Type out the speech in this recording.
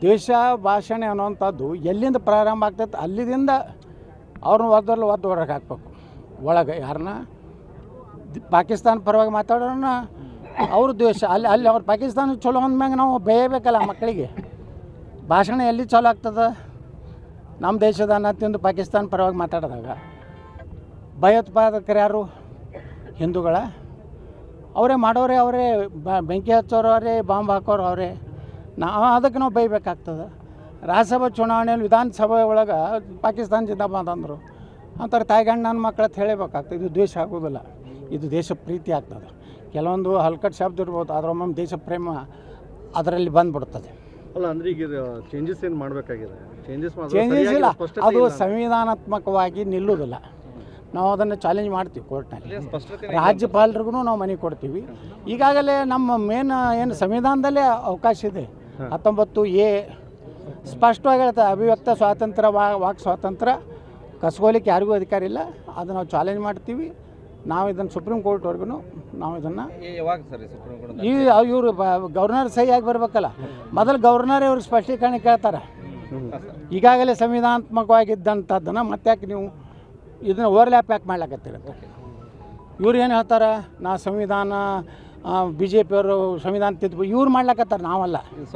ದೇಶ ಭಾಷಣೆ ಅನ್ನುವಂಥದ್ದು ಎಲ್ಲಿಂದ ಪ್ರಾರಂಭ ಆಗ್ತೈತೆ ಅಲ್ಲಿದಿಂದ ಅವ್ರನ್ನ ಒದ್ದರಲ್ಲಿ ಒದ್ದು ಹೊರಗೆ ಹಾಕ್ಬೇಕು. ಒಳಗೆ ಯಾರನ್ನ? ಪಾಕಿಸ್ತಾನ ಪರವಾಗಿ ಮಾತಾಡೋಣ ಅವ್ರ ದ್ವೇಷ ಅಲ್ಲಿ ಅಲ್ಲಿ ಅವ್ರು ಪಾಕಿಸ್ತಾನ ಚಲೋ ಅಂದ್ಮ್ಯಾಗ ನಾವು ಬೇಯಬೇಕಲ್ಲ ಮಕ್ಕಳಿಗೆ. ಭಾಷಣ ಎಲ್ಲಿ ಚಲೋ ಆಗ್ತದೆ? ನಮ್ಮ ದೇಶದ ಅನ್ನ ತಿಂದು ಪಾಕಿಸ್ತಾನ ಪರವಾಗಿ ಮಾತಾಡಿದಾಗ. ಭಯೋತ್ಪಾದಕರು ಯಾರು? ಹಿಂದೂಗಳ. ಅವರೇ ಮಾಡೋರೇ ಅವರೇ. ಬೆಂಕಿ ಹಚ್ಚೋರು ಅವರೇ, ಬಾಂಬ್ ಹಾಕೋರು ಅವರೇ. ನಾವು ಅದಕ್ಕೆ ನಾವು ಬೈಬೇಕಾಗ್ತದೆ. ರಾಜ್ಯಸಭಾ ಚುನಾವಣೆಯಲ್ಲಿ ವಿಧಾನಸಭೆ ಒಳಗೆ ಪಾಕಿಸ್ತಾನ ಜಿಂದ ಅಂದರು. ಅಂತಾರೆ ತಾಯಿಗಂಡು ನನ್ನ ಮಕ್ಕಳ ಅಂತ ಹೇಳಬೇಕಾಗ್ತದೆ. ಇದು ದ್ವೇಷ ಆಗೋದಿಲ್ಲ. ಇದು ದೇಶ ಪ್ರೀತಿ ಆಗ್ತದೆ. ಕೆಲವೊಂದು ಹಲ್ಕಟ್ ಶಬ್ದ ಇರ್ಬೋದು ಅದ್ರ ಒಮ್ಮೊಮ್ಮೆ ದೇಶ ಪ್ರೇಮ ಅದರಲ್ಲಿ ಬಂದ್ಬಿಡ್ತದೆ. ಅಲ್ಲ ಅಂದ್ರೆ ಈಗ ಚೇಂಜಸ್ ಏನು ಮಾಡಬೇಕಾಗಿದೆ? ಚೇಂಜಸ್ ಚೇಂಜಸ್ ಇಲ್ಲ. ಅದು ಸಂವಿಧಾನಾತ್ಮಕವಾಗಿ ನಿಲ್ಲುವುದಿಲ್ಲ. ನಾವು ಅದನ್ನು ಚಾಲೆಂಜ್ ಮಾಡ್ತೀವಿ ಕೋರ್ಟ್ನಲ್ಲಿ ರಾಜ್ಯಪಾಲರಿಗೂ ನಾವು ಮನೆ ಕೊಡ್ತೀವಿ. ಈಗಾಗಲೇ ನಮ್ಮ ಮೇನ್ ಏನು ಸಂವಿಧಾನದಲ್ಲೇ ಅವಕಾಶ ಇದೆ. ಹತ್ತೊಂಬತ್ತು ಎ ಸ್ಪಷ್ಟವಾಗಿ ಹೇಳ್ತಾರೆ ಅಭಿವ್ಯಕ್ತ ಸ್ವಾತಂತ್ರ್ಯ ವಾ ವಾಕ್ ಸ್ವಾತಂತ್ರ್ಯ. ಕಸ್ಕೋಲಿಕ್ಕೆ ಯಾರಿಗೂ ಅಧಿಕಾರ ಇಲ್ಲ. ಅದು ನಾವು ಚಾಲೆಂಜ್ ಮಾಡ್ತೀವಿ. ನಾವು ಇದನ್ನು ಸುಪ್ರೀಂ ಕೋರ್ಟ್ವರೆಗೂ ನಾವು ಇದನ್ನು ಯಾವಾಗ ಸರ್ ಸುಪ್ರೀಂ ಕೋರ್ಟ್ ಈ ಇವರು ಗವರ್ನರ್ ಸಹಿಯಾಗಿ ಬರಬೇಕಲ್ಲ. ಮೊದಲು ಗವರ್ನರ್ ಇವ್ರು ಸ್ಪಷ್ಟೀಕರಣ ಕೇಳ್ತಾರೆ. ಈಗಾಗಲೇ ಸಂವಿಧಾನಾತ್ಮಕವಾಗಿದ್ದಂಥದ್ದನ್ನು ಮತ್ತೆ ಯಾಕೆ ನೀವು ಇದನ್ನು ಓವರ್ಲ್ಯಾಪ್ ಯಾಕೆ ಮಾಡ್ಲಾಕತ್ತೀರ ಇವ್ರು ಏನು ಹೇಳ್ತಾರೆ? ನಾ ಸಂವಿಧಾನ ಬಿ ಜೆ ಪಿಯವರು ಸಂವಿಧಾನ ತಿದ್ದು ಇವ್ರು ಮಾಡ್ಲಾಕತ್ತಾರೆ ನಾವಲ್ಲ.